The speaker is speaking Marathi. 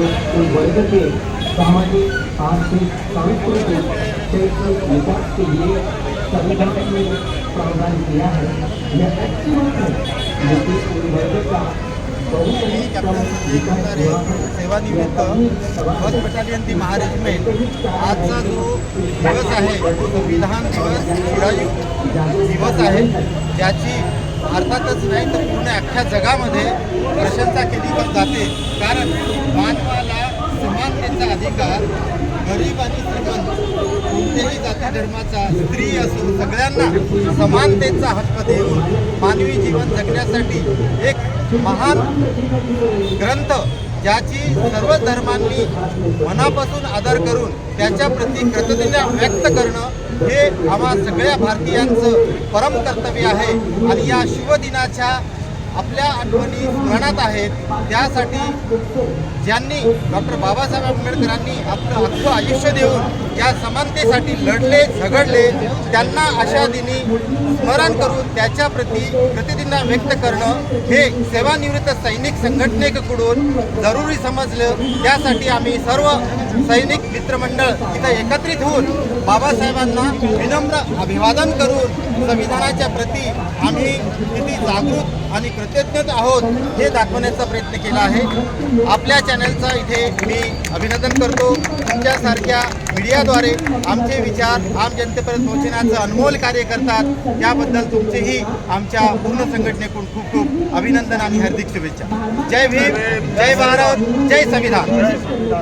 वर्ग के सामाजिक आर्थिक सांस्कृतिक शैक्षणिक विकास के लिए संविधान ने प्रावधान किया है यह अच्छी बात है लेकिन उन वर्ग का बहुत मी सेवानिवृत्त बस बटालियन दी महारेजिमेंट आजचा जो दिवस आहे तो संविधान दिवस चिरायू दिवस आहे ज्याची भारतातच नाही तर पूर्ण अख्ख्या जगामध्ये प्रशंसा केली पण जाते कारण मानवाला अधिकार गरीब आणि श्रीमंत कोणत्याही जाती धर्माचा स्त्री असो सगळ्यांना समानतेचा हक्क देऊन मानवी जीवन जगण्यासाठी एक महान ग्रंथ ज्याची सर्व धर्मांनी मनापासून आदर करून त्याच्या प्रती कृतज्ञता व्यक्त करणं हे आम्हा सगळ्या भारतीयांचं परम कर्तव्य आहे. आणि या शुभदिनाच्या आपल्या आठवणी स्मरणात आहेत त्यासाठी ज्यांनी डॉक्टर बाबासाहेब आंबेडकरांनी आपलं अख्खं आयुष्य देऊन या समानतेसाठी लढले झगडले त्यांना अशा दिनी स्मरण करून त्याच्या प्रती प्रतिदिना व्यक्त करणं हे सेवानिवृत्त सैनिक संघटनेकडून जरुरी समजलं. त्यासाठी आम्ही सर्व सैनिक मित्रमंडळ इथं एकत्रित होऊन बाबासाहेबांना विनम्र अभिवादन करून संविधानाच्या प्रती आम्ही किती जागृत आणि कृतज्ञ आहोत हे दाखवण्याचा प्रयत्न केला आहे. आपल्या चॅनलचा इथे मी अभिनंदन करतो. तुमच्यासारख्या मीडियाद्वारे आमचे विचार आम जनतेपर्यंत पोहोचण्याचं अनमोल कार्य करतात. त्याबद्दल तुमचेही आमच्या पूर्ण संघटनेकडून खूप खूप अभिनंदन आणि हार्दिक शुभेच्छा. जय भीम जय भारत जय संविधान.